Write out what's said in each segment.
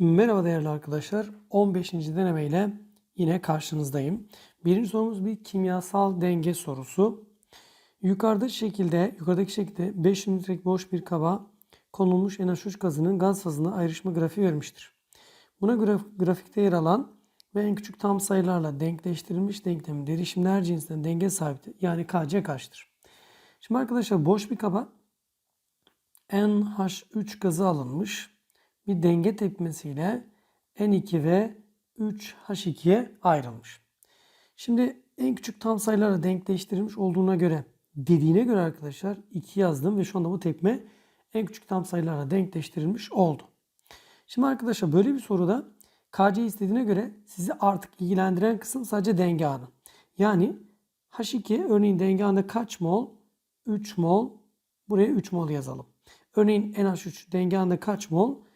Merhaba değerli arkadaşlar. 15. deneme ile yine karşınızdayım. Birinci sorumuz bir kimyasal denge sorusu. Yukarıda şekilde, yukarıdaki şekilde 5 litrelik boş bir kaba konulmuş NH3 gazının gaz fazına ayrışma grafiği vermiştir. Buna göre grafikte yer alan ve en küçük tam sayılarla denkleştirilmiş denklemin derişimler cinsinden denge sahiptir. Yani KC kaçtır? Şimdi arkadaşlar boş bir kaba NH3 gazı alınmış bir denge tepkimesiyle N2 ve 3H2'ye ayrılmış. Şimdi en küçük tam sayılarla denkleştirilmiş olduğuna göre dediğine göre arkadaşlar 2 yazdım ve şu anda bu tepkime en küçük tam sayılarla denkleştirilmiş oldu. Şimdi arkadaşlar böyle bir soruda KC istediğine göre sizi artık ilgilendiren kısım sadece denge anı. Yani H2 örneğin denge anında kaç mol? 3 mol. Buraya 3 mol yazalım. Örneğin NH3 denge anında kaç mol?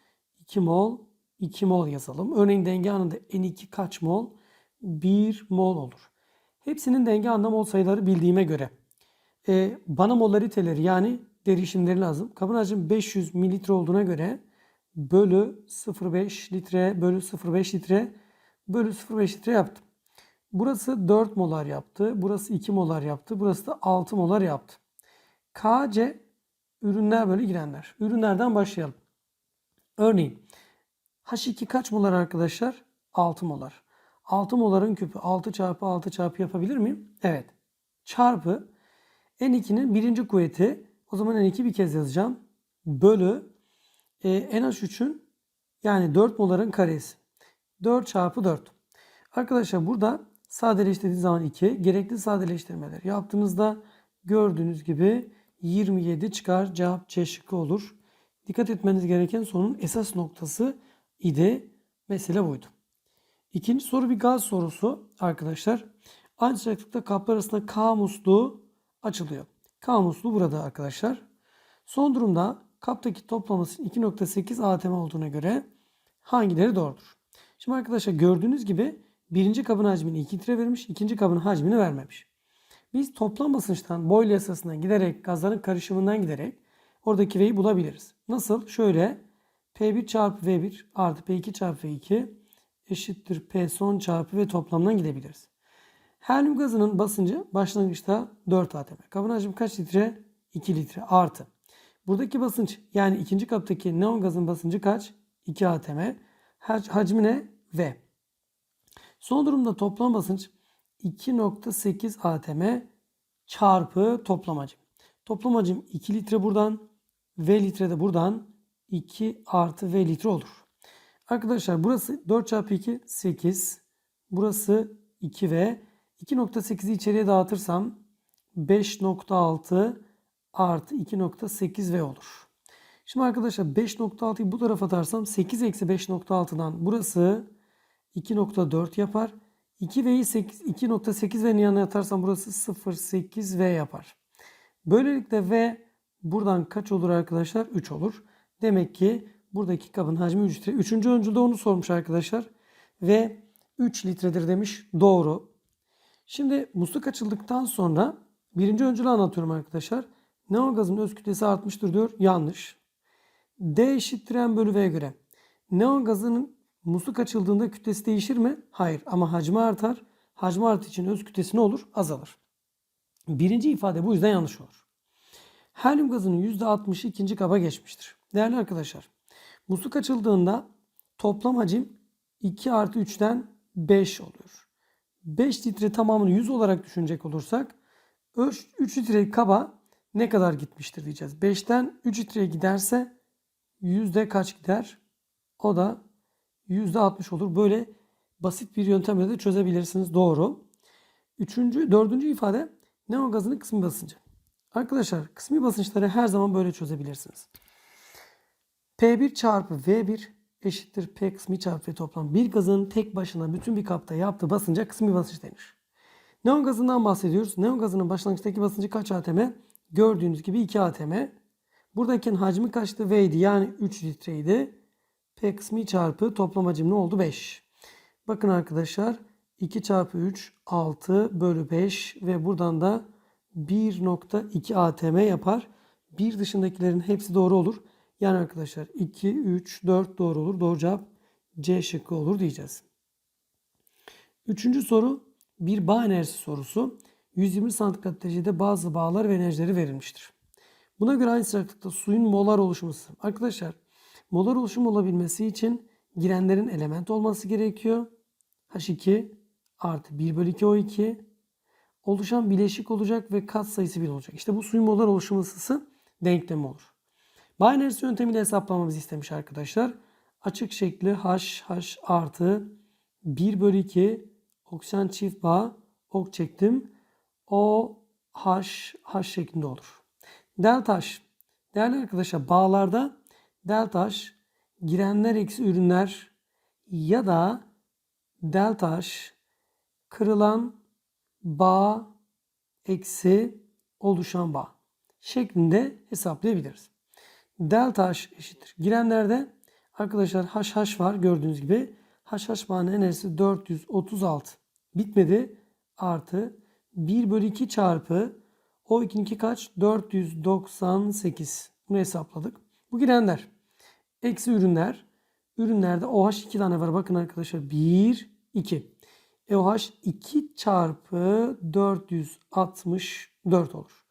2 mol, 2 mol yazalım. Örneğin denge anında N2 kaç mol? 1 mol olur. Hepsinin denge anında mol sayıları bildiğime göre e, bana molariteleri yani derişimleri lazım. Kabın hacmi 500 mililitre olduğuna göre bölü 0,5 litre bölü 0,5 litre bölü 0,5 litre yaptım. Burası 4 molar yaptı. Burası 2 molar yaptı. Burası da 6 molar yaptı. KC ürünler bölü girenler. Ürünlerden başlayalım. Örneğin H2 kaç molar arkadaşlar? 6 molar. 6 moların küpü 6 çarpı 6 çarpı yapabilir miyim? Evet. Çarpı N2'nin birinci kuvveti. O zaman N2 bir kez yazacağım. Bölü e, NH3'ün yani 4 moların karesi. 4 çarpı 4. Arkadaşlar burada sadeleştirdiği zaman 2. Gerekli sadeleştirmeler yaptığınızda gördüğünüz gibi 27 çıkar. Cevap C şıkkı olur. Dikkat etmeniz gereken sorunun esas noktası idi. Mesele buydu. İkinci soru bir gaz sorusu arkadaşlar. Aynı sıcaklıkta kaplar arasında K musluğu açılıyor. K musluğu burada arkadaşlar. Son durumda kaptaki toplamasının 2.8 atm olduğuna göre hangileri doğrudur? Şimdi arkadaşlar gördüğünüz gibi birinci kabın hacmini 2 litre vermiş, ikinci kabın hacmini vermemiş. Biz toplam basınçtan Boyle yasasından giderek, gazların karışımından giderek oradaki V'yi bulabiliriz. Nasıl? Şöyle P1 çarpı V1 artı P2 çarpı V2 eşittir P son çarpı V toplamdan gidebiliriz. Helyum gazının basıncı başlangıçta 4 atm. Kabın hacmi kaç litre? 2 litre artı. Buradaki basınç yani ikinci kaptaki neon gazın basıncı kaç? 2 atm. Hacmi ne? V. Son durumda toplam basınç 2.8 atm çarpı toplam hacim. Toplam hacim 2 litre buradan V litre de buradan 2 artı V litre olur. Arkadaşlar burası 4 çarpı 2 8. Burası 2 V. 2.8'i içeriye dağıtırsam 5.6 artı 2.8 V olur. Şimdi arkadaşlar 5.6'yı bu tarafa atarsam 8 eksi 5.6'dan burası 2.4 yapar. 2V'yi 2.8 V'nin yanına atarsam burası 0.8 V yapar. Böylelikle V buradan kaç olur arkadaşlar? 3 olur. Demek ki buradaki kabın hacmi 3 litre. Üçüncü öncülde onu sormuş arkadaşlar. Ve 3 litredir demiş. Doğru. Şimdi musluk açıldıktan sonra birinci öncülü anlatıyorum arkadaşlar. Neon gazın öz kütlesi artmıştır diyor. Yanlış. D eşittir M bölü V göre. Neon gazının musluk açıldığında kütlesi değişir mi? Hayır. Ama hacmi artar. Hacmi arttığı için öz kütlesi ne olur? Azalır. Birinci ifade bu yüzden yanlış olur. Helyum gazının %60'ı ikinci kaba geçmiştir. Değerli arkadaşlar, musluk açıldığında toplam hacim 2 artı 3'ten 5 oluyor. 5 litre tamamını 100 olarak düşünecek olursak 3 litre kaba ne kadar gitmiştir diyeceğiz. 5'ten 3 litreye giderse yüzde kaç gider? O da yüzde 60 olur. Böyle basit bir yöntemle de çözebilirsiniz. Doğru. Üçüncü, dördüncü ifade neon gazının kısmi basıncı. Arkadaşlar kısmi basınçları her zaman böyle çözebilirsiniz. P1 çarpı V1 eşittir P kısmi çarpı V toplam. Bir gazın tek başına bütün bir kapta yaptığı basınca kısmi basınç denir. Neon gazından bahsediyoruz. Neon gazının başlangıçtaki basıncı kaç atm? Gördüğünüz gibi 2 atm. Buradaki hacmi kaçtı? V'ydi yani 3 litreydi. P kısmi çarpı toplam hacim ne oldu? 5. Bakın arkadaşlar 2 çarpı 3 6 bölü 5 ve buradan da 1.2 atm yapar. Bir dışındakilerin hepsi doğru olur. Yani arkadaşlar 2, 3, 4 doğru olur. Doğru cevap C şıkkı olur diyeceğiz. Üçüncü soru bir bağ enerjisi sorusu. 120 santigrat derecede bazı bağlar ve enerjileri verilmiştir. Buna göre aynı sıcaklıkta suyun molar oluşması. Arkadaşlar molar oluşum olabilmesi için girenlerin element olması gerekiyor. H2 artı 1 bölü 2 O2 oluşan bileşik olacak ve kat sayısı 1 olacak. İşte bu suyun molar oluşum denklemi olur. Enerjisi yöntemiyle hesaplamamızı istemiş arkadaşlar. Açık şekli HH artı 1 bölü 2 oksijen çift bağ ok çektim. O H H şeklinde olur. Delta H. Değerli arkadaşlar bağlarda delta H girenler eksi ürünler ya da delta H kırılan bağ eksi oluşan bağ şeklinde hesaplayabiliriz. Delta H eşittir. Girenlerde arkadaşlar HH var gördüğünüz gibi. HH bağının enerjisi 436. Bitmedi. Artı 1 bölü 2 çarpı o 2 kaç? 498. Bunu hesapladık. Bu girenler. Eksi ürünler. Ürünlerde OH 2 tane var. Bakın arkadaşlar 1, 2. E OH 2 çarpı 464 olur.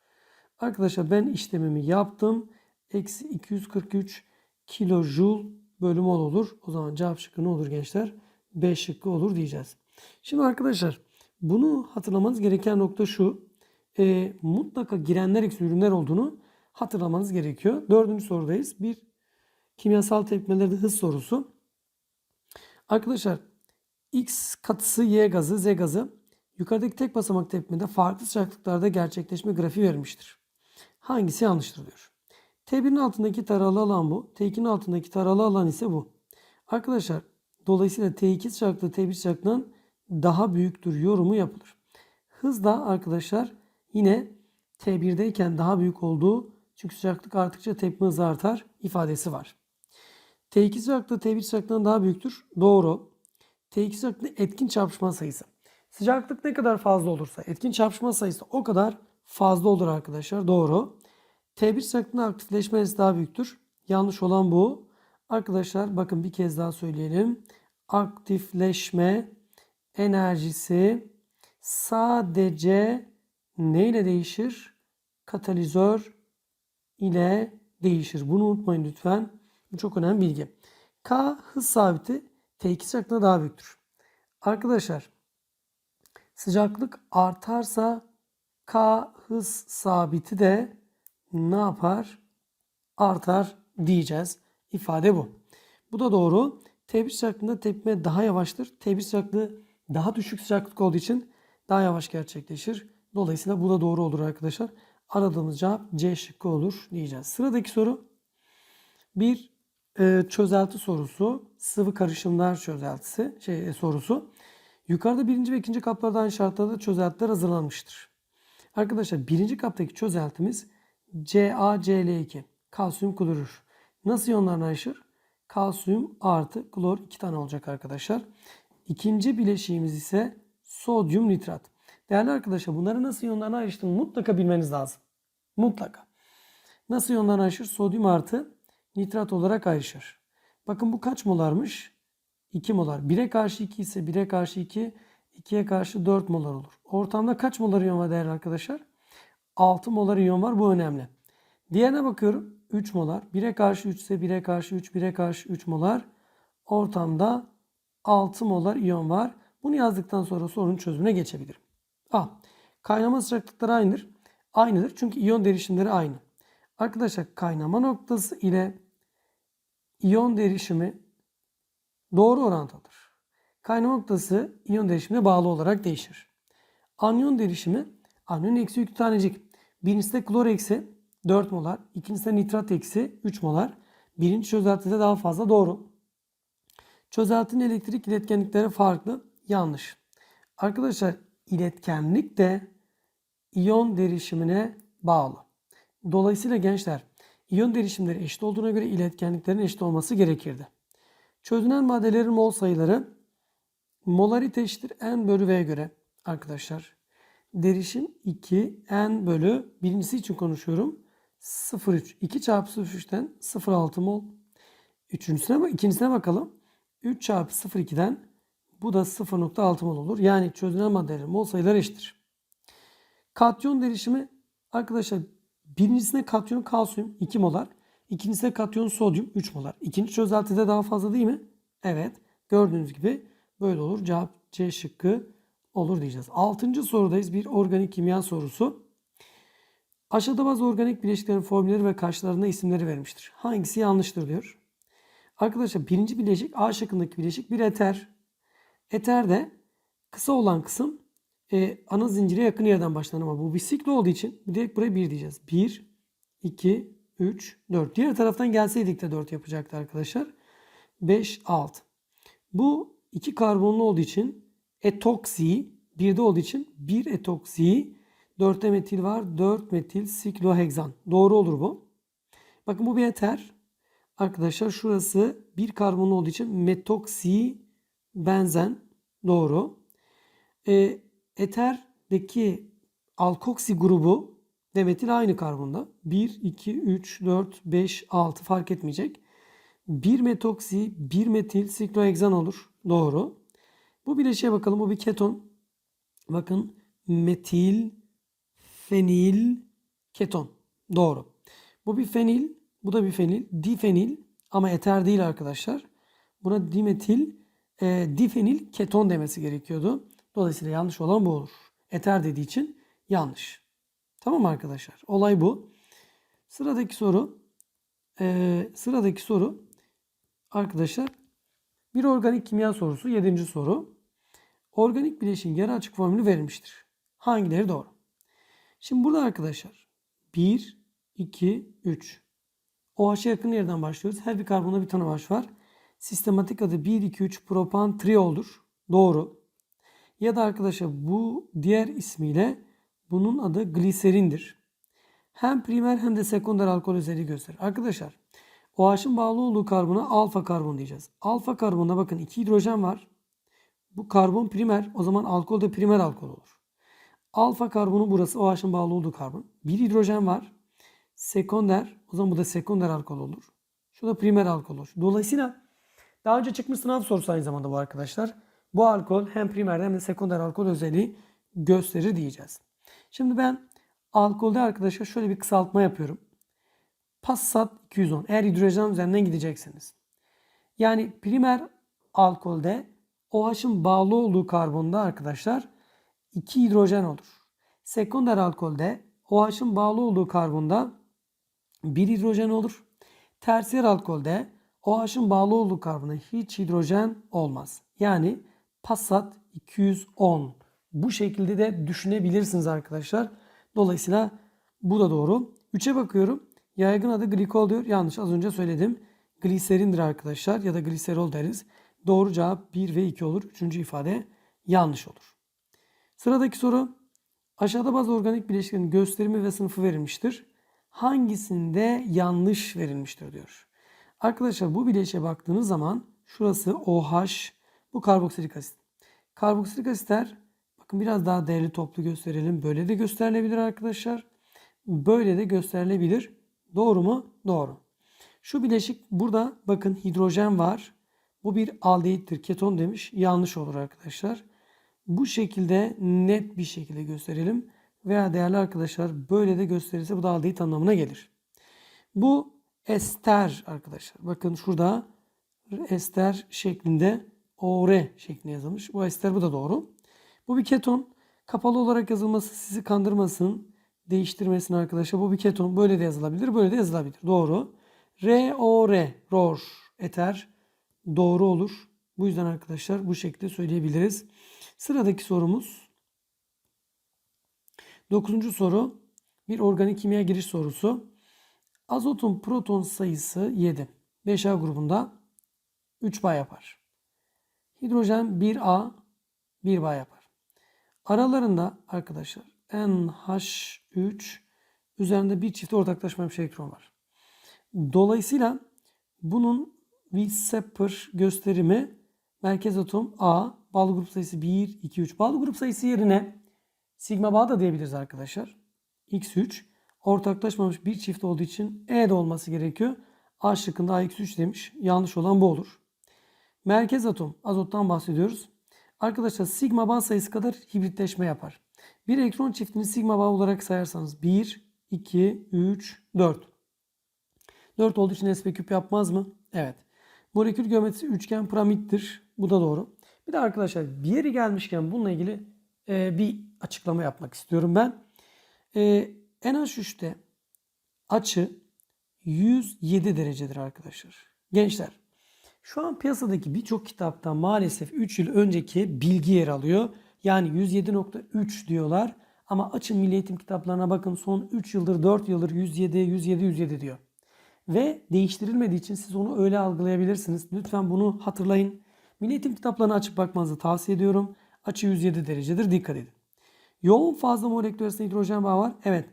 Arkadaşlar ben işlemimi yaptım. Eksi 243 kilojoule bölü mol olur. O zaman cevap şıkkı ne olur gençler? B şıkkı olur diyeceğiz. Şimdi arkadaşlar bunu hatırlamanız gereken nokta şu. E, mutlaka girenler eksi ürünler olduğunu hatırlamanız gerekiyor. Dördüncü sorudayız. Bir kimyasal tepkimelerde hız sorusu. Arkadaşlar X katısı Y gazı Z gazı yukarıdaki tek basamak tepkimede farklı sıcaklıklarda gerçekleşme grafiği verilmiştir. Hangisi yanlıştır diyor. T1'in altındaki taralı alan bu. T2'nin altındaki taralı alan ise bu. Arkadaşlar dolayısıyla T2 sıcaklığı T1 sıcaklığından daha büyüktür yorumu yapılır. Hız da arkadaşlar yine T1'deyken daha büyük olduğu çünkü sıcaklık arttıkça tepme hızı artar ifadesi var. T2 sıcaklığı T1 sıcaklığından daha büyüktür. Doğru. T2 sıcaklığı etkin çarpışma sayısı. Sıcaklık ne kadar fazla olursa etkin çarpışma sayısı o kadar fazla olur arkadaşlar. Doğru. T1 sıcaklığında aktifleşme enerjisi daha büyüktür. Yanlış olan bu. Arkadaşlar bakın bir kez daha söyleyelim. Aktifleşme enerjisi sadece ne ile değişir? Katalizör ile değişir. Bunu unutmayın lütfen. Bu çok önemli bilgi. K hız sabiti T2 sıcaklığına daha büyüktür. Arkadaşlar sıcaklık artarsa K hız sabiti de ne yapar? Artar diyeceğiz. İfade bu. Bu da doğru. T1 sıcaklığında tepkime daha yavaştır. T1 sıcaklığı daha düşük sıcaklık olduğu için daha yavaş gerçekleşir. Dolayısıyla bu da doğru olur arkadaşlar. Aradığımız cevap C şıkkı olur diyeceğiz. Sıradaki soru bir e, çözelti sorusu. Sıvı karışımlar çözeltisi şey, e, sorusu. Yukarıda birinci ve ikinci kaplarda aynı şartlarda çözeltiler hazırlanmıştır. Arkadaşlar birinci kaptaki çözeltimiz CaCl2 kalsiyum klorür. Nasıl iyonlarını ayrışır? Kalsiyum artı klor iki tane olacak arkadaşlar. İkinci bileşiğimiz ise sodyum nitrat. Değerli arkadaşlar bunları nasıl iyonlarına ayrıştığını mutlaka bilmeniz lazım. Mutlaka. Nasıl iyonlarına ayrışır? Sodyum artı nitrat olarak ayrışır. Bakın bu kaç molarmış? 2 molar. 1'e karşı 2 ise 1'e karşı 2, 2'ye karşı 4 molar olur. Ortamda kaç molar iyon var değerli arkadaşlar? 6 molar iyon var. Bu önemli. Diğerine bakıyorum. 3 molar. 1'e karşı 3 ise 1'e karşı 3, 1'e karşı 3 molar. Ortamda 6 molar iyon var. Bunu yazdıktan sonra sorunun çözümüne geçebilirim. A. Kaynama sıcaklıkları aynıdır. Aynıdır çünkü iyon derişimleri aynı. Arkadaşlar kaynama noktası ile iyon derişimi doğru orantıdır. Kaynama noktası iyon derişimine bağlı olarak değişir. Anyon derişimi anyon eksi 3 tanecik. Birincisi klor eksi 4 molar. İkincisi nitrat eksi 3 molar. Birinci çözeltide daha fazla doğru. Çözeltinin elektrik iletkenlikleri farklı. Yanlış. Arkadaşlar iletkenlik de iyon derişimine bağlı. Dolayısıyla gençler iyon derişimleri eşit olduğuna göre iletkenliklerin eşit olması gerekirdi. Çözünen maddelerin mol sayıları molarite eşittir n bölü v göre arkadaşlar. Derişim 2 n bölü birincisi için konuşuyorum. 0,3. 2 çarpı 0,3'ten 0,6 mol. Üçüncüsüne, ikincisine bakalım. 3 çarpı 0,2'den bu da 0.6 mol olur. Yani çözünen maddelerin mol sayıları eşittir. Katyon derişimi arkadaşlar birincisine katyon kalsiyum 2 molar. İkincisine katyon sodyum 3 molar. İkinci çözeltide daha fazla değil mi? Evet. Gördüğünüz gibi böyle olur. Cevap C şıkkı olur diyeceğiz. Altıncı sorudayız. Bir organik kimya sorusu. Aşağıda bazı organik bileşiklerin formülleri ve karşılarında isimleri verilmiştir. Hangisi yanlıştır diyor. Arkadaşlar birinci bileşik A şıkkındaki bileşik bir eter. Eter de kısa olan kısım e, ana zincire yakın yerden başlanır ama bu bir siklo olduğu için direkt buraya 1 diyeceğiz. 1, 2, 3, 4. Diğer taraftan gelseydik de 4 yapacaktı arkadaşlar. 5, 6. Bu iki karbonlu olduğu için etoksi, bir de olduğu için 1 etoksi, 4'te metil var, 4 metil sikloheksan. Doğru olur bu. Bakın bu bir eter. Arkadaşlar şurası bir karbonlu olduğu için metoksi benzen. Doğru. E, eterdeki alkoksi grubu ve metil aynı karbonda. 1, 2, 3, 4, 5, 6 fark etmeyecek. 1 metoksi, 1 metil sikloheksan olur. Doğru. Bu bileşiğe bakalım. Bu bir keton. Bakın metil, fenil, keton. Doğru. Bu bir fenil. Bu da bir fenil. Difenil ama eter değil arkadaşlar. Buna dimetil, e, difenil keton demesi gerekiyordu. Dolayısıyla yanlış olan bu olur. Eter dediği için yanlış. Tamam arkadaşlar? Olay bu. Sıradaki soru e, sıradaki soru arkadaşlar bir organik kimya sorusu. Yedinci soru. Organik bileşiğin yarı açık formülü verilmiştir. Hangileri doğru? Şimdi burada arkadaşlar 1, 2, 3. OH'a yakın yerden başlıyoruz. Her bir karbonda bir tane OH var. Sistematik adı 1, 2, 3 propan trioldur. Doğru. Ya da arkadaşlar bu diğer ismiyle bunun adı gliserindir. Hem primer hem de sekonder alkol özelliği gösterir. Arkadaşlar OH'ın bağlı olduğu karbona alfa karbon diyeceğiz. Alfa karbonda bakın iki hidrojen var. Bu karbon primer. O zaman alkol de primer alkol olur. Alfa karbonu burası OH'ın bağlı olduğu karbon. Bir hidrojen var. Sekonder. O zaman bu da sekonder alkol olur. Şu da primer alkol olur. Dolayısıyla daha önce çıkmış sınav sorusu aynı zamanda bu arkadaşlar. Bu alkol hem primer hem de sekonder alkol özelliği gösterir diyeceğiz. Şimdi ben alkolde arkadaşlar şöyle bir kısaltma yapıyorum. Passat 210. Eğer hidrojen üzerinden gidecekseniz. Yani primer alkolde OH'ın bağlı olduğu karbonda arkadaşlar 2 hidrojen olur. Sekonder alkolde OH'ın bağlı olduğu karbonda 1 hidrojen olur. Tersiyer alkolde OH'ın bağlı olduğu karbonda hiç hidrojen olmaz. Yani Passat 210. Bu şekilde de düşünebilirsiniz arkadaşlar. Dolayısıyla bu da doğru. 3'e bakıyorum. Yaygın adı glikol diyor. Yanlış az önce söyledim. Gliserindir arkadaşlar ya da gliserol deriz. Doğru cevap 1 ve 2 olur. Üçüncü ifade yanlış olur. Sıradaki soru. Aşağıda bazı organik bileşiklerin gösterimi ve sınıfı verilmiştir. Hangisinde yanlış verilmiştir diyor. Arkadaşlar bu bileşiğe baktığınız zaman şurası OH, bu karboksilik asit. Karboksilik asitler bakın biraz daha değerli toplu gösterelim. Böyle de gösterilebilir arkadaşlar. Böyle de gösterilebilir. Doğru mu? Doğru. Şu bileşik burada bakın hidrojen var. Bu bir aldehittir. Keton demiş. Yanlış olur arkadaşlar. Bu şekilde net bir şekilde gösterelim. Veya değerli arkadaşlar böyle de gösterirse bu da aldehit anlamına gelir. Bu ester arkadaşlar. Bakın şurada ester şeklinde OR şeklinde yazılmış. Bu ester bu da doğru. Bu bir keton. Kapalı olarak yazılması sizi kandırmasın. Değiştirmesin arkadaşlar. Bu bir keton. Böyle de yazılabilir. Böyle de yazılabilir. Doğru. R-O-R. ROR. Eter. Doğru olur. Bu yüzden arkadaşlar bu şekilde söyleyebiliriz. Sıradaki sorumuz. Dokuzuncu soru. Bir organik kimya giriş sorusu. Azotun proton sayısı 7. 5A grubunda 3 bağ yapar. Hidrojen 1A 1 bağ yapar. Aralarında arkadaşlar NH3 üzerinde bir çift ortaklaşmamış elektron var. Dolayısıyla bunun Weizsäcker gösterimi merkez atom A, bağlı grup sayısı 1, 2, 3. Bağlı grup sayısı yerine sigma bağ da diyebiliriz arkadaşlar. X3 ortaklaşmamış bir çift olduğu için E de olması gerekiyor. A şıkkında AX3 demiş. Yanlış olan bu olur. Merkez atom azottan bahsediyoruz. Arkadaşlar sigma bağ sayısı kadar hibritleşme yapar. Bir elektron çiftini sigma bağ olarak sayarsanız 1, 2, 3, 4. 4 olduğu için sp küp yapmaz mı? Evet. Molekül geometrisi üçgen piramittir. Bu da doğru. Bir de arkadaşlar bir yeri gelmişken bununla ilgili e, bir açıklama yapmak istiyorum ben. E, NH3'te açı 107 derecedir arkadaşlar. Gençler şu an piyasadaki birçok kitapta maalesef 3 yıl önceki bilgi yer alıyor. Yani 107.3 diyorlar. Ama açın milli eğitim kitaplarına bakın son 3 yıldır 4 yıldır 107 107 107 diyor. Ve değiştirilmediği için siz onu öyle algılayabilirsiniz. Lütfen bunu hatırlayın. Milli eğitim kitaplarını açıp bakmanızı tavsiye ediyorum. Açı 107 derecedir. Dikkat edin. Yoğun fazla molekül arasında hidrojen bağı var. Evet.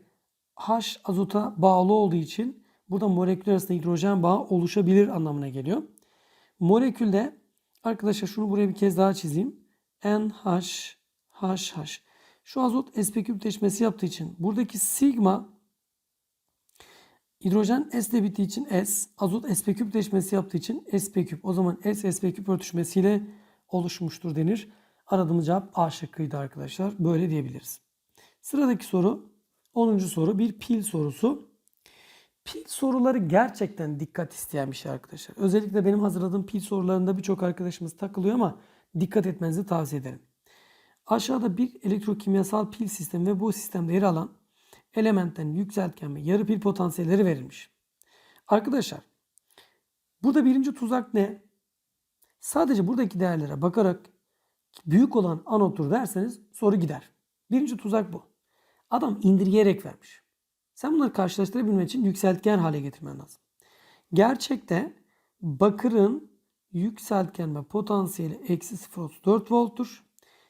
H azota bağlı olduğu için burada molekül arasında hidrojen bağı oluşabilir anlamına geliyor. Molekülde arkadaşlar şunu buraya bir kez daha çizeyim. NH HH. Şu azot sp küpleşmesi yaptığı için buradaki sigma hidrojen S ile bittiği için S, azot sp küpleşmesi yaptığı için sp küp. O zaman S sp küp örtüşmesiyle oluşmuştur denir. Aradığımız cevap A şıkkıydı arkadaşlar. Böyle diyebiliriz. Sıradaki soru 10. soru bir pil sorusu. Pil soruları gerçekten dikkat isteyen bir şey arkadaşlar. Özellikle benim hazırladığım pil sorularında birçok arkadaşımız takılıyor ama dikkat etmenizi tavsiye ederim. Aşağıda bir elektrokimyasal pil sistemi ve bu sistemde yer alan elementten yükseltgen ve yarı pil potansiyelleri verilmiş. Arkadaşlar burada birinci tuzak ne? Sadece buradaki değerlere bakarak büyük olan anottur derseniz soru gider. Birinci tuzak bu. Adam indirgeyerek vermiş. Sen bunları karşılaştırabilmek için yükseltgen hale getirmen lazım. Gerçekte bakırın yükseltgen ve potansiyeli eksi 0.34 volttur.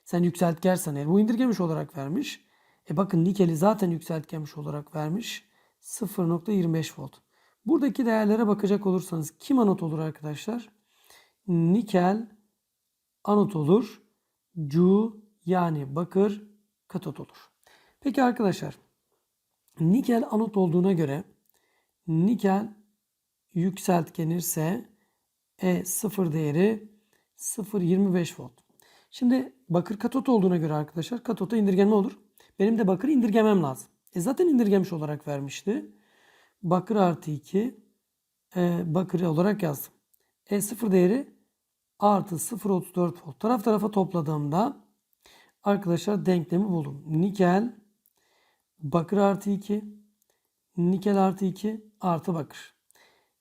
Sen yükseltgensen eğer bu indirgemiş olarak vermiş. E bakın nikeli zaten yükseltgenmiş olarak vermiş. 0.25 volt. Buradaki değerlere bakacak olursanız kim anot olur arkadaşlar? Nikel anot olur. Cu yani bakır katot olur. Peki arkadaşlar nikel anot olduğuna göre nikel yükseltgenirse E sıfır değeri 0.25 volt. Şimdi bakır katot olduğuna göre arkadaşlar katota indirgenme olur. Benim de bakır indirgemem lazım. E zaten indirgemiş olarak vermişti. Bakır artı 2 e, bakır olarak yazdım. E sıfır değeri artı 0.34 volt. Taraf tarafa topladığımda arkadaşlar denklemi buldum. Nikel bakır artı 2 nikel artı 2 artı bakır.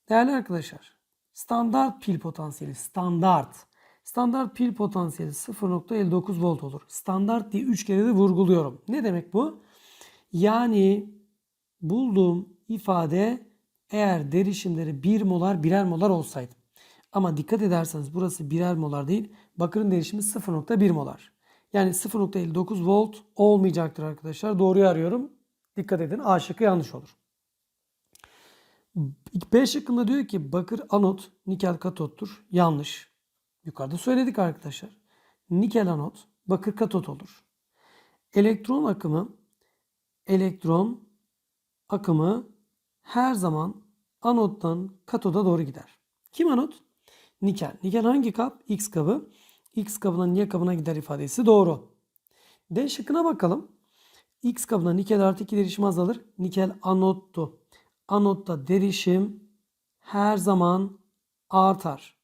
Değerli arkadaşlar standart pil potansiyeli standart standart pil potansiyeli 0.59 volt olur. Standart diye 3 kere de vurguluyorum. Ne demek bu? Yani bulduğum ifade eğer derişimleri 1 molar birer molar olsaydı. Ama dikkat ederseniz burası birer molar değil. Bakırın derişimi 0.1 molar. Yani 0.59 volt olmayacaktır arkadaşlar. Doğruyu arıyorum. Dikkat edin. A şıkkı yanlış olur. B şıkkında diyor ki bakır anot, nikel katottur. Yanlış. Yukarıda söyledik arkadaşlar. Nikel anot, bakır katot olur. Elektron akımı elektron akımı her zaman anottan katoda doğru gider. Kim anot? Nikel. Nikel hangi kap? X kabı. X kabından Y kabına gider ifadesi doğru. D şıkkına bakalım. X kabına nikel artı 2 derişim azalır. Nikel anottu. Anotta derişim her zaman artar.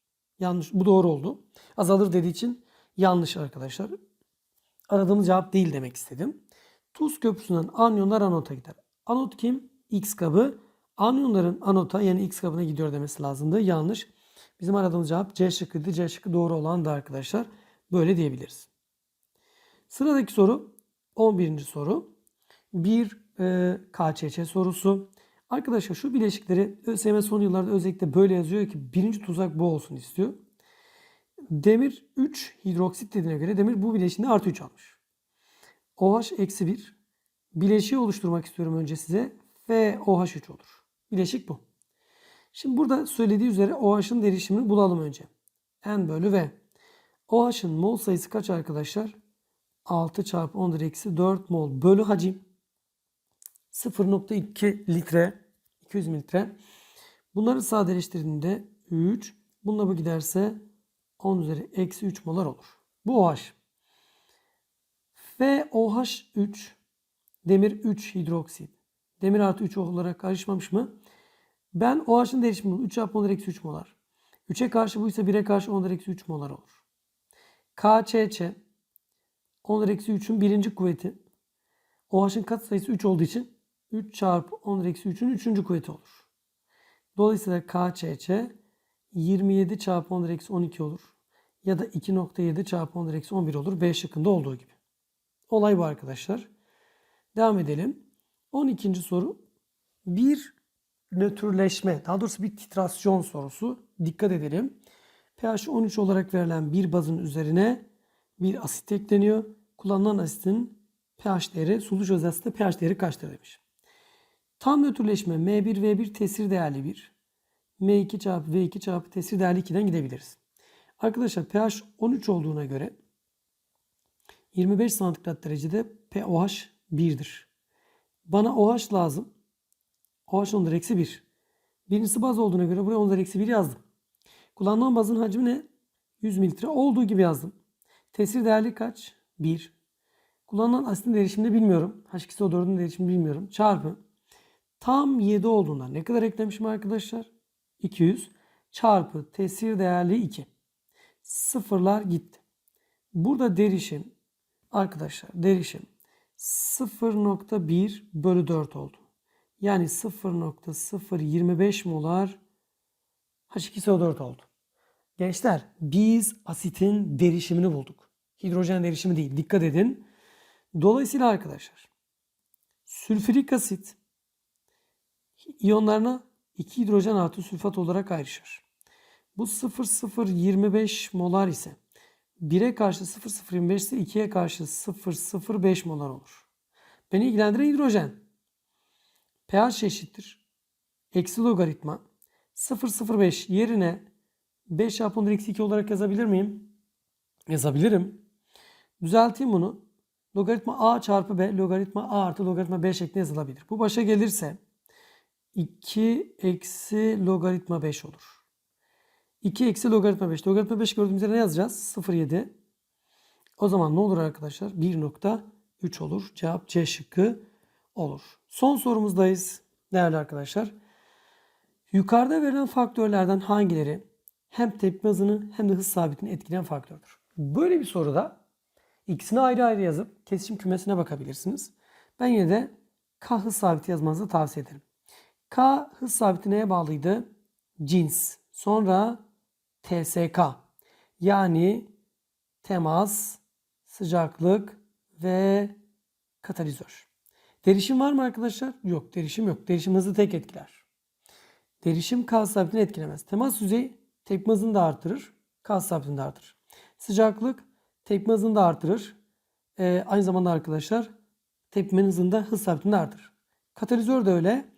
Yanlış. Bu doğru oldu. Azalır dediği için yanlış arkadaşlar. Aradığımız cevap değil demek istedim. Tuz köprüsünden anyonlar anota gider. Anot kim? X kabı. Anyonların anota yani X kabına gidiyor demesi lazımdı. Yanlış. Bizim aradığımız cevap C şıkkıydı. C şıkkı doğru olan da arkadaşlar. Böyle diyebiliriz. Sıradaki soru 11. soru. Bir e, KÇÇ sorusu. Arkadaşlar şu bileşikleri ÖSYM son yıllarda özellikle böyle yazıyor ki birinci tuzak bu olsun istiyor. Demir 3 hidroksit dediğine göre demir bu bileşiğinde artı 3 almış. OH eksi 1. Bileşiği oluşturmak istiyorum önce size. Ve OH3 olur. Bileşik bu. Şimdi burada söylediği üzere OH'ın derişimini bulalım önce. N bölü V. OH'ın mol sayısı kaç arkadaşlar? 6 çarpı 10 eksi 4 mol bölü hacim. 0.2 litre. 200 mililitre. Bunları sadeleştirdiğinde 3. Bununla bu giderse 10 üzeri eksi 3 molar olur. Bu OH. Ve OH3 demir 3 hidroksit. Demir artı 3 olarak karışmamış mı? Ben OH'ın değişimi buldum. 3 çarpı 10 eksi 3 molar. 3'e karşı bu ise 1'e karşı 10 eksi 3 molar olur. KÇÇ 10 eksi 3'ün birinci kuvveti. OH'ın katsayısı 3 olduğu için 3 çarpı 10 eksi 3'ün 3. kuvveti olur. Dolayısıyla KÇÇ 27 çarpı 10 eksi 12 olur. Ya da 2.7 çarpı 10 eksi 11 olur. B şıkkında olduğu gibi. Olay bu arkadaşlar. Devam edelim. 12. soru. Bir nötrleşme, daha doğrusu bir titrasyon sorusu. Dikkat edelim. pH 13 olarak verilen bir bazın üzerine bir asit ekleniyor. Kullanılan asitin pH değeri, sulu çöz asitte pH değeri kaçtır demiş. Tam nötrleşme M1V1 tesir değerli 1. M2 çarpı V2 çarpı tesir değerli 2'den gidebiliriz. Arkadaşlar pH 13 olduğuna göre 25 santigrat derecede pOH 1'dir. Bana OH lazım. OH 10 eksi 1. Birincisi baz olduğuna göre buraya 10 eksi 1 yazdım. Kullanılan bazın hacmi ne? 100 mililitre olduğu gibi yazdım. Tesir değerli kaç? 1. Kullanılan asitin değişimini bilmiyorum. H2SO4'ün değişimini bilmiyorum. Çarpı. Tam 7 olduğundan ne kadar eklemişim arkadaşlar? 200 çarpı tesir değerli 2. Sıfırlar gitti. Burada derişim arkadaşlar derişim 0.1 bölü 4 oldu. Yani 0.025 molar H2SO4 oldu. Gençler biz asitin derişimini bulduk. Hidrojen derişimi değil. Dikkat edin. Dolayısıyla arkadaşlar sülfürik asit iyonlarına 2 hidrojen artı sülfat olarak ayrışır. Bu 0,025 molar ise 1'e karşı 0,025 ise 2'ye karşı 0,05 molar olur. Beni ilgilendiren hidrojen. pH eşittir. Eksi logaritma 0,05 yerine 5 çarpı 10 eksi 2 olarak yazabilir miyim? Yazabilirim. Düzelteyim bunu. Logaritma a çarpı b logaritma a artı logaritma b şeklinde yazılabilir. Bu başa gelirse 2 eksi logaritma 5 olur. 2 eksi logaritma 5. Logaritma 5 gördüğümüz yere ne yazacağız? 0,7. O zaman ne olur arkadaşlar? 1.3 olur. Cevap C şıkkı olur. Son sorumuzdayız değerli arkadaşlar. Yukarıda verilen faktörlerden hangileri hem tepki hızını hem de hız sabitini etkileyen faktördür? Böyle bir soruda ikisini ayrı ayrı yazıp kesişim kümesine bakabilirsiniz. Ben yine de K hız sabiti yazmanızı tavsiye ederim. K hız sabiti neye bağlıydı? Cins. Sonra TSK. Yani temas, sıcaklık ve katalizör. Derişim var mı arkadaşlar? Yok. Derişim yok. Derişim hızı tek etkiler. Derişim K sabitini etkilemez. Temas yüzeyi tepki hızını da artırır. K sabitini de artırır. Sıcaklık tepki hızını da artırır. Ee, aynı zamanda arkadaşlar tepkimenin hızını da hız sabitini de artırır. Katalizör de öyle.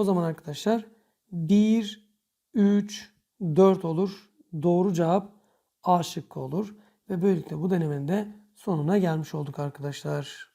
O zaman arkadaşlar 1, 3, 4 olur. Doğru cevap A şıkkı olur. Ve böylelikle bu denemenin de sonuna gelmiş olduk arkadaşlar.